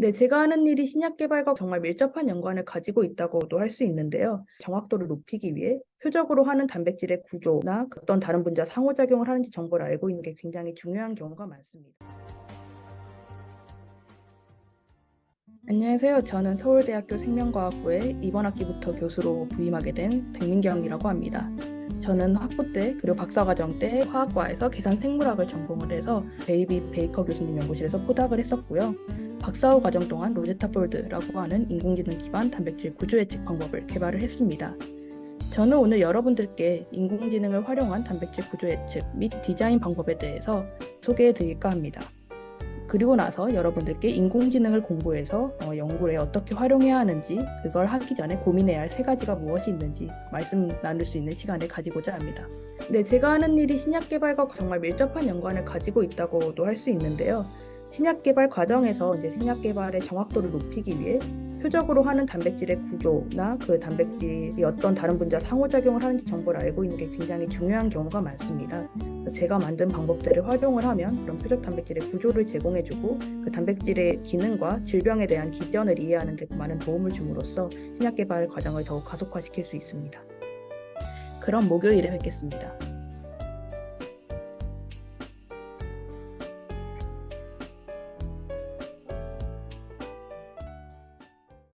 네, 제가 하는 일이 신약 개발과 정말 밀접한 연관을 가지고 있다고도 할 수 있는데요. 정확도를 높이기 위해 표적으로 하는 단백질의 구조나 어떤 다른 분자 상호작용을 하는지 정보를 알고 있는 게 굉장히 중요한 경우가 많습니다. 안녕하세요. 저는 서울대학교 생명과학부에 이번 학기부터 교수로 부임하게 된 백민경이라고 합니다. 저는 학부 때 그리고 박사과정 때 화학과에서 계산 생물학을 전공을 해서 베이비 베이커 교수님 연구실에서 포닥을 했었고요. 박사 후 과정 동안 로제타 폴드라고 하는 인공지능 기반 단백질 구조 예측 방법을 개발을 했습니다. 저는 오늘 여러분들께 인공지능을 활용한 단백질 구조 예측 및 디자인 방법에 대해서 소개해 드릴까 합니다. 그리고 나서 여러분들께 인공지능을 공부해서 어, 연구에 어떻게 활용해야 하는지 그걸 하기 전에 고민해야 할 세 가지가 무엇이 있는지 말씀 나눌 수 있는 시간을 가지고자 합니다. 네, 제가 하는 일이 신약 개발과 정말 밀접한 연관을 가지고 있다고도 할 수 있는데요. 신약 개발 과정에서 이제 신약 개발의 정확도를 높이기 위해 표적으로 하는 단백질의 구조나 그 단백질이 어떤 다른 분자 상호작용을 하는지 정보를 알고 있는 게 굉장히 중요한 경우가 많습니다. 제가 만든 방법들을 활용을 하면 그런 표적 단백질의 구조를 제공해주고 그 단백질의 기능과 질병에 대한 기전을 이해하는 데 많은 도움을 줌으로써 신약 개발 과정을 더욱 가속화시킬 수 있습니다. 그럼 목요일에 뵙겠습니다.